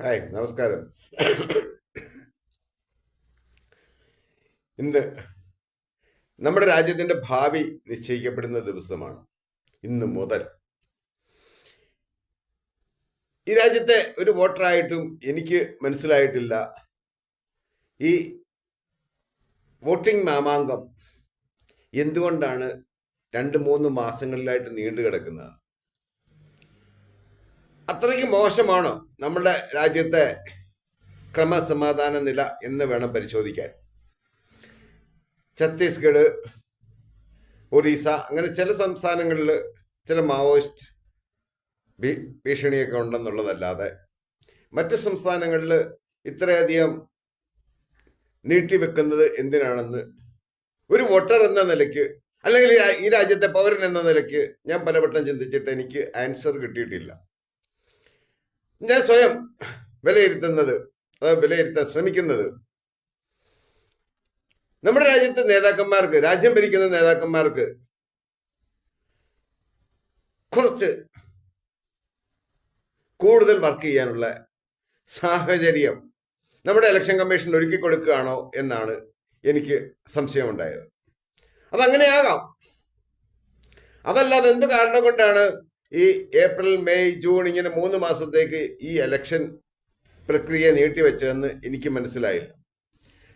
Hi നമസ്കാരം. ഇന്ന് നമ്മുടെ രാജ്യത്തിന്റെ ഭാവി നിശ്ചയിക്കപ്പെടുന്ന ദിവസമാണ്. ഇന്ന് മുതൽ. ഈ രാജ്യത്തെ ഒരു വോട്ടറായിട്ടും എനിക്ക് മനസ്സിലായിട്ടില്ല. ഈ വോട്ടിംഗ് മാമാങ്കം എന്തുകൊണ്ടാണ് രണ്ട് മൂന്ന് മാസങ്ങളിലായിട്ട് നീണ്ടു കിടക്കുന്നത് അത്രയ്ക്ക് മോശമാണോ നമ്മുടെ രാജ്യത്തെ ക്രമസമാധാന നില എന്ന് വേണം പരിശോധിക്കാൻ? ഛത്തീസ്ഗഡ് ഒറീസ അങ്ങനെ ചില സംസ്ഥാനങ്ങളിൽ ചില മാവോയിസ്റ്റ് ഭീഷണിയൊക്കെ ഉണ്ടെന്നുള്ളതല്ലാതെ മറ്റ് സംസ്ഥാനങ്ങളിൽ ഇത്രയധികം നീട്ടിവെക്കുന്നത് എന്തിനാണെന്ന് ഒരു വോട്ടർ എന്ന നിലയ്ക്ക് അല്ലെങ്കിൽ ഈ രാജ്യത്തെ പൗരൻ എന്ന നിലയ്ക്ക് ഞാൻ പലവട്ടം ചിന്തിച്ചിട്ട് എനിക്ക് ആൻസർ കിട്ടിയിട്ടില്ല. ഞാൻ സ്വയം വിലയിരുത്തുന്നത് അഥവാ വിലയിരുത്താൻ ശ്രമിക്കുന്നത്. നമ്മുടെ രാജ്യത്തെ നേതാക്കന്മാർക്ക് രാജ്യം ഭരിക്കുന്ന നേതാക്കന്മാർക്ക് കുറച്ച് കൂടുതൽ വർക്ക് ചെയ്യാനുള്ള സാഹചര്യം നമ്മുടെ ഇലക്ഷൻ കമ്മീഷൻ ഒരുക്കി കൊടുക്കുകയാണോ എന്നാണ് എനിക്ക് സംശയമുണ്ടായത്. അതങ്ങനെയാകാം. അതല്ലാതെ എന്ത് കാരണം കൊണ്ടാണ് ഈ ഏപ്രിൽ മെയ് ജൂൺ ഇങ്ങനെ മൂന്ന് മാസത്തേക്ക് ഈ എലക്ഷൻ പ്രക്രിയ നീട്ടിവെച്ചതെന്ന് എനിക്ക് മനസ്സിലായില്ല.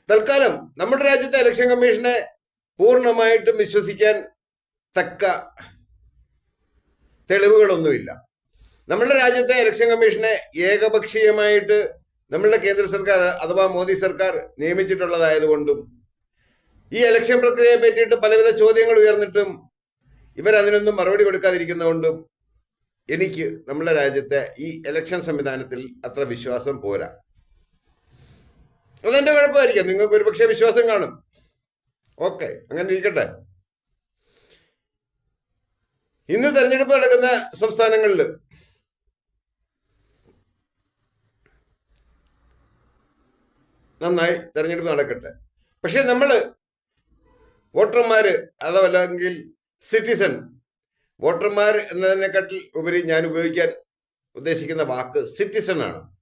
തൽക്കാലം നമ്മുടെ രാജ്യത്തെ ഇലക്ഷൻ കമ്മീഷനെ പൂർണമായിട്ടും വിശ്വസിക്കാൻ തക്ക തെളിവുകളൊന്നുമില്ല. നമ്മുടെ രാജ്യത്തെ ഇലക്ഷൻ കമ്മീഷനെ ഏകപക്ഷീയമായിട്ട് നമ്മളുടെ കേന്ദ്ര സർക്കാർ അഥവാ മോദി സർക്കാർ നിയമിച്ചിട്ടുള്ളതായതുകൊണ്ടും ഈ ഇലക്ഷൻ പ്രക്രിയയെ പറ്റിയിട്ട് പലവിധ ചോദ്യങ്ങൾ ഉയർന്നിട്ടും ഇവരതിനൊന്നും മറുപടി കൊടുക്കാതിരിക്കുന്നതുകൊണ്ടും എനിക്ക് നമ്മുടെ രാജ്യത്തെ ഈ ഇലക്ഷൻ സംവിധാനത്തിൽ അത്ര വിശ്വാസം പോരാ. അതെന്റെ കുഴപ്പമായിരിക്കാം. നിങ്ങൾക്ക് ഒരുപക്ഷെ വിശ്വാസം കാണും. ഓക്കെ അങ്ങനെ ഇരിക്കട്ടെ. ഇന്ന് തെരഞ്ഞെടുപ്പ് നടക്കുന്ന സംസ്ഥാനങ്ങളിൽ നന്നായി തെരഞ്ഞെടുപ്പ് നടക്കട്ടെ. പക്ഷെ നമ്മൾ വോട്ടർമാര് അതല്ലെങ്കിൽ സിറ്റിസൺ വോട്ടർമാർ എന്നതിനെക്കാട്ടിൽ ഉപരി ഞാൻ ഉപയോഗിക്കാൻ ഉദ്ദേശിക്കുന്ന വാക്ക് സിറ്റിസൺ ആണ്.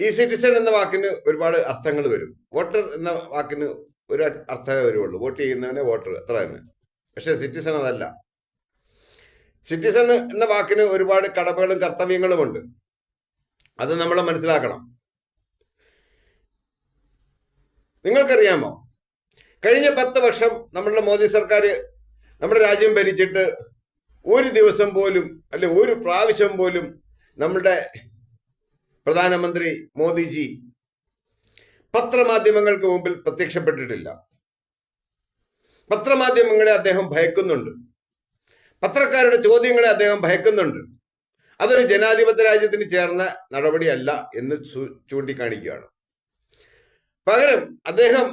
ഈ സിറ്റിസൺ എന്ന വാക്കിന് ഒരുപാട് അർത്ഥങ്ങൾ വരും. വോട്ടർ എന്ന വാക്കിന് ഒരു അർത്ഥമേ വരുള്ളൂ. വോട്ട് ചെയ്യുന്നവനെ വോട്ടർ അത്ര തന്നെ. പക്ഷെ സിറ്റിസൺ അതല്ല. സിറ്റിസൺ എന്ന വാക്കിന് ഒരുപാട് കടമകളും കർത്തവ്യങ്ങളും ഉണ്ട്. അത് നമ്മൾ മനസ്സിലാക്കണം. നിങ്ങൾക്കറിയാമോ? കഴിഞ്ഞ പത്ത് വർഷം നമ്മളുടെ മോദി സർക്കാർ നമ്മുടെ രാജ്യം ഭരിച്ചിട്ട് ഒരു ദിവസം പോലും അല്ലെ ഒരു പ്രാവശ്യം പോലും നമ്മുടെ പ്രധാനമന്ത്രി മോദിജി പത്രമാധ്യമങ്ങൾക്ക് മുമ്പിൽ പ്രത്യക്ഷപ്പെട്ടിട്ടില്ല. പത്രമാധ്യമങ്ങളെ അദ്ദേഹം ഭയക്കുന്നുണ്ട്. പത്രക്കാരുടെ ചോദ്യങ്ങളെ അദ്ദേഹം ഭയക്കുന്നുണ്ട്. അതൊരു ജനാധിപത്യ രാജ്യത്തിന് ചേർന്ന നടപടിയല്ല എന്ന് ചൂണ്ടിക്കാണിക്കുകയാണ്. പകരം അദ്ദേഹം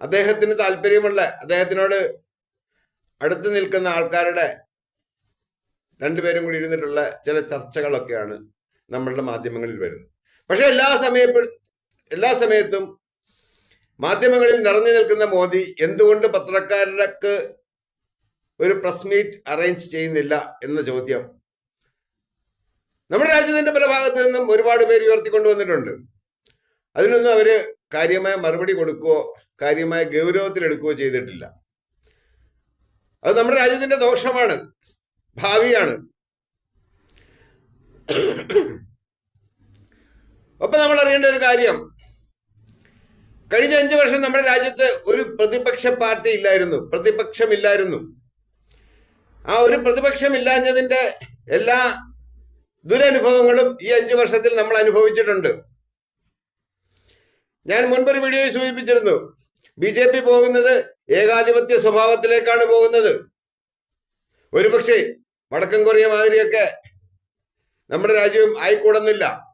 അദ്ദേഹത്തിന് താല്പര്യമുള്ള അദ്ദേഹത്തിനോട് അടുത്ത് നിൽക്കുന്ന ആൾക്കാരുടെ രണ്ടുപേരും കൂടി ഇരുന്നിട്ടുള്ള ചില ചർച്ചകളൊക്കെയാണ് നമ്മളുടെ മാധ്യമങ്ങളിൽ വരുന്നത്. പക്ഷെ എല്ലാ സമയപ്പെ എല്ലാ സമയത്തും മാധ്യമങ്ങളിൽ നിറഞ്ഞു നിൽക്കുന്ന മോദി എന്തുകൊണ്ട് പത്രക്കാർക്ക് ഒരു പ്രസ് മീറ്റ് അറേഞ്ച് ചെയ്യുന്നില്ല എന്ന ചോദ്യം നമ്മുടെ രാജ്യത്തിന്റെ പല ഭാഗത്തു നിന്നും ഒരുപാട് പേര് ഉയർത്തിക്കൊണ്ടുവന്നിട്ടുണ്ട് അതിനൊന്നും അവർ കാര്യമായ മറുപടി കൊടുക്കുകയോ കാര്യമായ ഗൗരവത്തിലെടുക്കുകയോ ചെയ്തിട്ടില്ല. അത് നമ്മുടെ രാജ്യത്തിന്റെ ദോഷമാണ് ഭാവിയാണ്. അപ്പൊ നമ്മൾ അറിയേണ്ട ഒരു കാര്യം. കഴിഞ്ഞ അഞ്ചു വർഷം നമ്മുടെ രാജ്യത്ത് ഒരു പ്രതിപക്ഷ പാർട്ടി ഇല്ലായിരുന്നു പ്രതിപക്ഷമില്ലായിരുന്നു. ആ ഒരു പ്രതിപക്ഷം പ്രതിപക്ഷമില്ലാഞ്ഞതിന്റെ എല്ലാ ദുരനുഭവങ്ങളും ഈ അഞ്ചു വർഷത്തിൽ നമ്മൾ അനുഭവിച്ചിട്ടുണ്ട്. ഞാൻ മുൻപൊരു വീഡിയോയിൽ സൂചിപ്പിച്ചിരുന്നു ബി ജെ പി പോകുന്നത് ഏകാധിപത്യ സ്വഭാവത്തിലേക്കാണ് പോകുന്നത്. ഒരുപക്ഷെ വടക്കൻ കൊറിയ മാതിരിയൊക്കെ നമ്മുടെ രാജ്യവും ആയിക്കൂടുന്നില്ല.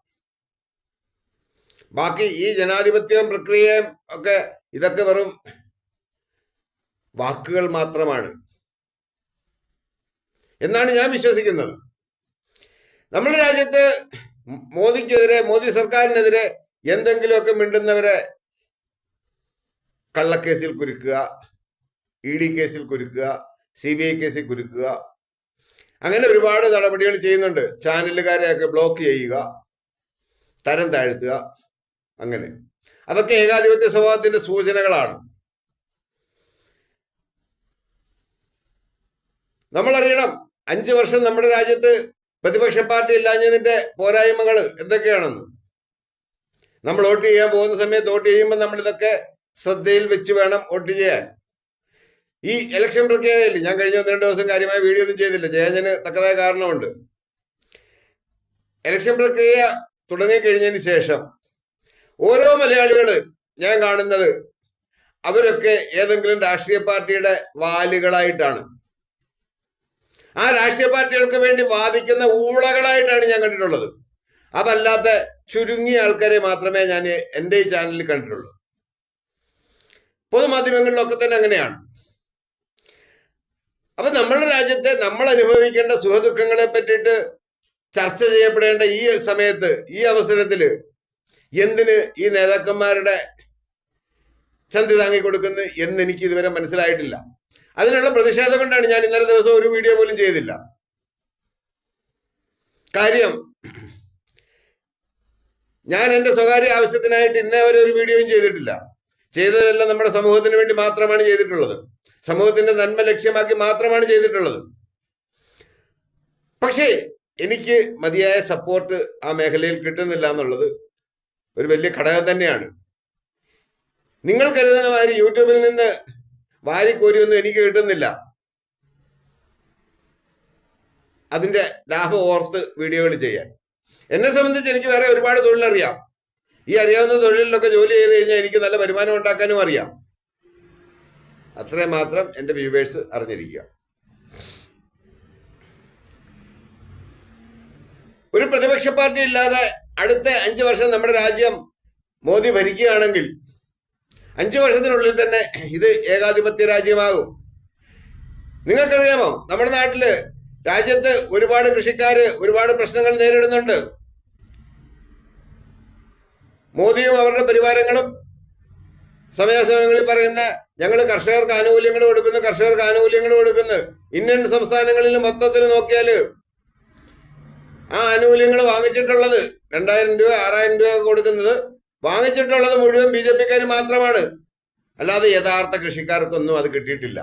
ബാക്കി ഈ ജനാധിപത്യം പ്രക്രിയയും ഒക്കെ ഇതൊക്കെ വെറും വാക്കുകൾ മാത്രമാണ്. എന്നാണ് ഞാൻ വിശ്വസിക്കുന്നത്. നമ്മുടെ രാജ്യത്ത് മോദിക്കെതിരെ മോദി സർക്കാരിനെതിരെ എന്തെങ്കിലുമൊക്കെ മിണ്ടുന്നവരെ കള്ളക്കേസിൽ കുരുക്കുക ഇ ഡി കേസിൽ കുരുക്കുക സി ബി ഐ കേസിൽ കുരുക്കുക. അങ്ങനെ ഒരുപാട് നടപടികൾ ചെയ്യുന്നുണ്ട്. ചാനലുകാരെയൊക്കെ ബ്ലോക്ക് ചെയ്യുക തരം താഴ്ത്തുക അങ്ങനെ. അതൊക്കെ ഏകാധിപത്യ സ്വഭാവത്തിന്റെ സൂചനകളാണ്. നമ്മൾ അറിയണം അഞ്ചു വർഷം നമ്മുടെ രാജ്യത്ത് പ്രതിപക്ഷ പാർട്ടി ഇല്ലാഞ്ഞതിന്റെ പോരായ്മകൾ എന്തൊക്കെയാണെന്ന്. നമ്മൾ വോട്ട് ചെയ്യാൻ പോകുന്ന സമയത്ത് വോട്ട് ചെയ്യുമ്പോൾ നമ്മൾ ഇതൊക്കെ ശ്രദ്ധയിൽ വെച്ച് വേണം വോട്ട് ചെയ്യാൻ. ഈ ഇലക്ഷൻ പ്രക്രിയയിൽ ഞാൻ കഴിഞ്ഞ ഒന്ന് രണ്ട് ദിവസം കാര്യമായ വീഡിയോ ഒന്നും ചെയ്തില്ല. ജയജന് തക്കതായ കാരണമുണ്ട്. ഇലക്ഷൻ പ്രക്രിയ തുടങ്ങിക്കഴിഞ്ഞതിന് ശേഷം ഓരോ മലയാളികൾ ഞാൻ കാണുന്നത് അവരൊക്കെ ഏതെങ്കിലും രാഷ്ട്രീയ പാർട്ടിയുടെ വാലുകളായിട്ടാണ്. ആ രാഷ്ട്രീയ പാർട്ടികൾക്ക് വേണ്ടി വാദിക്കുന്ന ഊളകളായിട്ടാണ് ഞാൻ കണ്ടിട്ടുള്ളത്. അതല്ലാത്ത ചുരുങ്ങിയ ആൾക്കാരെ മാത്രമേ ഞാൻ എന്റെ ഈ ചാനലിൽ കണ്ടിട്ടുള്ളൂ. പൊതുമാധ്യമങ്ങളിലൊക്കെ തന്നെ അങ്ങനെയാണ്. അപ്പൊ നമ്മുടെ രാജ്യത്തെ നമ്മൾ അനുഭവിക്കേണ്ട സുഖദുഃഖങ്ങളെ പറ്റിയിട്ട് ചർച്ച ചെയ്യപ്പെടേണ്ട ഈ സമയത്ത് ഈ അവസരത്തിൽ എന്തിന് ഈ നേതാക്കന്മാരുടെ ചന്തി താങ്ങി കൊടുക്കുന്നു എന്ന് എനിക്ക് ഇതുവരെ മനസ്സിലായിട്ടില്ല. അതിനുള്ള പ്രതിഷേധം കൊണ്ടാണ് ഞാൻ ഇന്നലെ ദിവസം ഒരു വീഡിയോ പോലും ചെയ്തില്ല. കാര്യം ഞാൻ എന്റെ സ്വകാര്യ ആവശ്യത്തിനായിട്ട് ഇന്നേ വരെ ഒരു വീഡിയോയും ചെയ്തിട്ടില്ല. ചെയ്തതെല്ലാം നമ്മുടെ സമൂഹത്തിന് വേണ്ടി മാത്രമാണ് ചെയ്തിട്ടുള്ളത്. സമൂഹത്തിന്റെ നന്മ ലക്ഷ്യമാക്കി മാത്രമാണ് ചെയ്തിട്ടുള്ളത്. പക്ഷേ എനിക്ക് മതിയായ സപ്പോർട്ട് ആ മേഖലയിൽ കിട്ടുന്നില്ല എന്നുള്ളത് ഒരു വലിയ ഘടകം തന്നെയാണ്. നിങ്ങൾ കരുതുന്ന മാതിരി യൂട്യൂബിൽ നിന്ന് വാരിക്കോരിയൊന്നും എനിക്ക് കിട്ടുന്നില്ല. അതിന്റെ ലാഭം ഓർത്ത് വീഡിയോകൾ ചെയ്യാൻ. എന്നെ സംബന്ധിച്ച് എനിക്ക് വേറെ ഒരുപാട് തൊഴിലറിയാം. ഈ അറിയാവുന്ന തൊഴിലിലൊക്കെ ജോലി ചെയ്ത് കഴിഞ്ഞാൽ എനിക്ക് നല്ല വരുമാനം ഉണ്ടാക്കാനും അറിയാം. അത്രയും മാത്രം എന്റെ വ്യൂവേഴ്സ് അറിഞ്ഞിരിക്കുക. ഒരു പ്രതിപക്ഷ പാർട്ടി ഇല്ലാതെ അടുത്ത അഞ്ചു വർഷം നമ്മുടെ രാജ്യം മോദി ഭരിക്കുകയാണെങ്കിൽ അഞ്ചു വർഷത്തിനുള്ളിൽ തന്നെ ഇത് ഏകാധിപത്യ രാജ്യമാകും. നിങ്ങൾക്കറിയാമോ? നമ്മുടെ നാട്ടിൽ രാജ്യത്ത് ഒരുപാട് കൃഷിക്കാര് ഒരുപാട് പ്രശ്നങ്ങൾ നേരിടുന്നുണ്ട്. മോദിയും അവരുടെ പരിവാരങ്ങളും സമയാസമയങ്ങളിൽ പറയുന്ന ഞങ്ങൾ കർഷകർക്ക് ആനുകൂല്യങ്ങൾ കൊടുക്കുന്നു കർഷകർക്ക് ആനുകൂല്യങ്ങൾ കൊടുക്കുന്നു. ഇന്ത്യൻ സംസ്ഥാനങ്ങളിൽ മൊത്തത്തിൽ നോക്കിയാൽ ആ ആനുകൂല്യങ്ങൾ വാങ്ങിച്ചിട്ടുള്ളത് രണ്ടായിരം രൂപ ആറായിരം രൂപ കൊടുക്കുന്നത് വാങ്ങിച്ചിട്ടുള്ളത് മുഴുവൻ ബി ജെ പിക്കാർ മാത്രമാണ്. അല്ലാതെ യഥാർത്ഥ കൃഷിക്കാർക്കൊന്നും അത് കിട്ടിയിട്ടില്ല.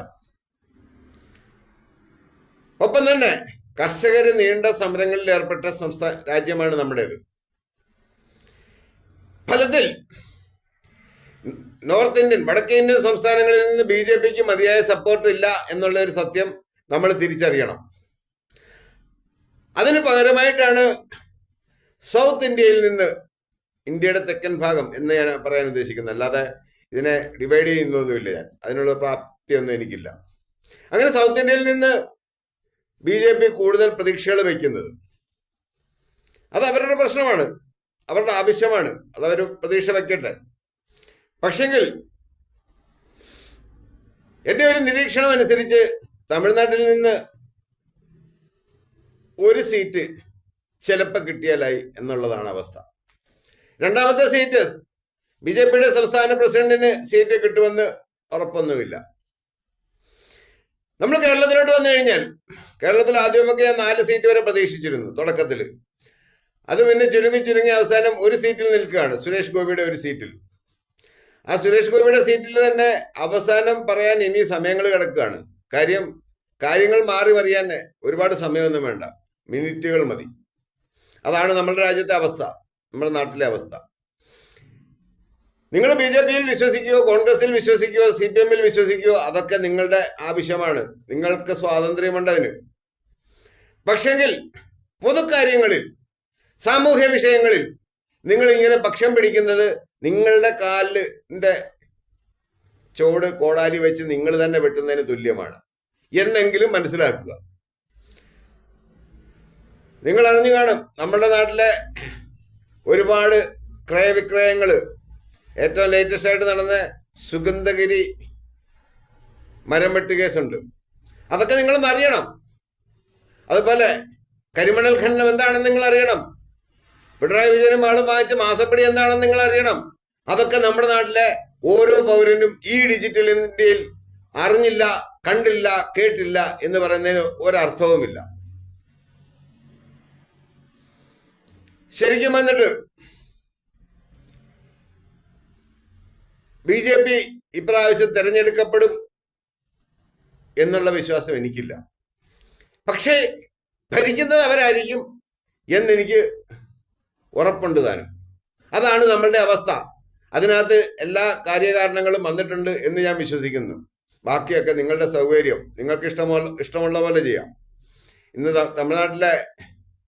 ഒപ്പം തന്നെ കർഷകർ നീണ്ട സമരങ്ങളിൽ ഏർപ്പെട്ട സംസ്ഥാന രാജ്യമാണ് നമ്മുടേത്. ഫലത്തിൽ നോർത്ത് ഇന്ത്യൻ വടക്കേ ഇന്ത്യൻ സംസ്ഥാനങ്ങളിൽ നിന്ന് ബി ജെ പിക്ക് മതിയായ സപ്പോർട്ട് ഇല്ല എന്നുള്ള ഒരു സത്യം നമ്മൾ തിരിച്ചറിയണം. അതിന് പകരമായിട്ടാണ് സൗത്ത് ഇന്ത്യയിൽ നിന്ന് ഇന്ത്യയുടെ തെക്കൻ ഭാഗം എന്ന് ഞാൻ പറയാൻ ഉദ്ദേശിക്കുന്നത്. അല്ലാതെ ഇതിനെ ഡിവൈഡ് ചെയ്യുന്നൊന്നുമില്ല ഞാൻ. അതിനുള്ള പ്രാപ്തിയൊന്നും എനിക്കില്ല. അങ്ങനെ സൗത്ത് ഇന്ത്യയിൽ നിന്ന് ബി ജെ പി കൂടുതൽ പ്രതീക്ഷകൾ വയ്ക്കുന്നത്. അത് അവരുടെ പ്രശ്നമാണ്. അവരുടെ ആവശ്യമാണ്. അതവർ പ്രതീക്ഷ വയ്ക്കട്ടെ. പക്ഷെങ്കിൽ എന്റെ ഒരു നിരീക്ഷണം അനുസരിച്ച് തമിഴ്നാട്ടിൽ നിന്ന് ഒരു സീറ്റ് ചിലപ്പോൾ കിട്ടിയാലായി എന്നുള്ളതാണ് അവസ്ഥ. രണ്ടാമത്തെ സീറ്റ് ബി ജെ പിയുടെ സംസ്ഥാന പ്രസിഡന്റിന് സീറ്റ് കിട്ടുമെന്ന് ഉറപ്പൊന്നുമില്ല. നമ്മൾ കേരളത്തിലോട്ട് വന്നു കഴിഞ്ഞാൽ കേരളത്തിൽ ആദ്യമൊക്കെ ഞാൻ നാല് സീറ്റ് വരെ പ്രതീക്ഷിച്ചിരുന്നു തുടക്കത്തിൽ. അത് പിന്നെ ചുരുങ്ങി ചുരുങ്ങി അവസാനം ഒരു സീറ്റിൽ നിൽക്കുകയാണ് സുരേഷ് ഗോപിയുടെ ഒരു സീറ്റിൽ. ആ സുരേഷ് ഗോപിയുടെ സീറ്റിൽ തന്നെ അവസാനം പറയാൻ ഇനി സമയങ്ങൾ കിടക്കുകയാണ്. കാര്യം കാര്യങ്ങൾ മാറി മറിയാൻ ഒരുപാട് സമയമൊന്നും വേണ്ട. മിനിറ്റുകൾ മതി. അതാണ് നമ്മുടെ രാജ്യത്തെ അവസ്ഥ. നമ്മുടെ നാട്ടിലെ അവസ്ഥ. നിങ്ങൾ ബി ജെ പിയിൽ വിശ്വസിക്കുകയോ കോൺഗ്രസിൽ വിശ്വസിക്കുകയോ സി പി എമ്മിൽ വിശ്വസിക്കുകയോ അതൊക്കെ നിങ്ങളുടെ ആവശ്യമാണ്. നിങ്ങൾക്ക് സ്വാതന്ത്ര്യമുണ്ട് അതിന്. പക്ഷെങ്കിൽ പൊതുക്കാര്യങ്ങളിൽ സാമൂഹ്യ വിഷയങ്ങളിൽ നിങ്ങൾ ഇങ്ങനെ പക്ഷം പിടിക്കുന്നത് നിങ്ങളുടെ കാലിന്റെ ചോട് കോടാലി വെച്ച് നിങ്ങൾ തന്നെ വെട്ടുന്നതിന് തുല്യമാണ്. എന്നെങ്കിലും മനസ്സിലാക്കുക. നിങ്ങൾ അറിഞ്ഞു കാണും നമ്മുടെ നാട്ടിലെ ഒരുപാട് ക്രയവിക്രയങ്ങൾ ഏറ്റവും ലേറ്റസ്റ്റ് ആയിട്ട് നടന്ന സുഗന്ധഗിരി മരം വെട്ട് കേസുണ്ട്. അതൊക്കെ നിങ്ങളൊന്ന് അറിയണം. അതുപോലെ കരിമണൽ ഖനനം എന്താണെന്ന് നിങ്ങൾ അറിയണം. പിണറായി വിജയനും ആളും വായിച്ച മാസപ്പടി എന്താണെന്ന് നിങ്ങൾ അറിയണം. അതൊക്കെ നമ്മുടെ നാട്ടിലെ ഓരോ പൗരനും ഈ ഡിജിറ്റൽ ഇന്ത്യയിൽ അറിഞ്ഞില്ല കണ്ടില്ല കേട്ടില്ല എന്ന് പറയുന്നതിന് ഒരർത്ഥവുമില്ല. ശരിക്കും വന്നിട്ട് ബി ജെ പി ഇപ്രാവശ്യം തെരഞ്ഞെടുക്കപ്പെടും എന്നുള്ള വിശ്വാസം എനിക്കില്ല. പക്ഷേ ഭരിക്കുന്നത് അവരായിരിക്കും എന്നെനിക്ക് ഉറപ്പുണ്ട് താനും. അതാണ് നമ്മളുടെ അവസ്ഥ. അതിനകത്ത് എല്ലാ കാര്യകാരണങ്ങളും വന്നിട്ടുണ്ട് എന്ന് ഞാൻ വിശ്വസിക്കുന്നു. ബാക്കിയൊക്കെ നിങ്ങളുടെ സൗകര്യം. നിങ്ങൾക്ക് ഇഷ്ടമുള്ള ഇഷ്ടമുള്ള പോലെ ചെയ്യാം. ഇന്ന് തമിഴ്നാട്ടിലെ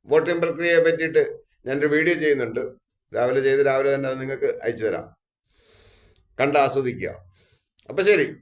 വോട്ടിംഗ് പ്രക്രിയയെ പറ്റിയിട്ട് ഞാനൊരു വീഡിയോ ചെയ്യുന്നുണ്ട്. രാവിലെ ചെയ്ത് രാവിലെ തന്നെ നിങ്ങൾക്ക് അയച്ചു തരാം. കണ്ട് ആസ്വദിക്കുക. അപ്പം ശരി.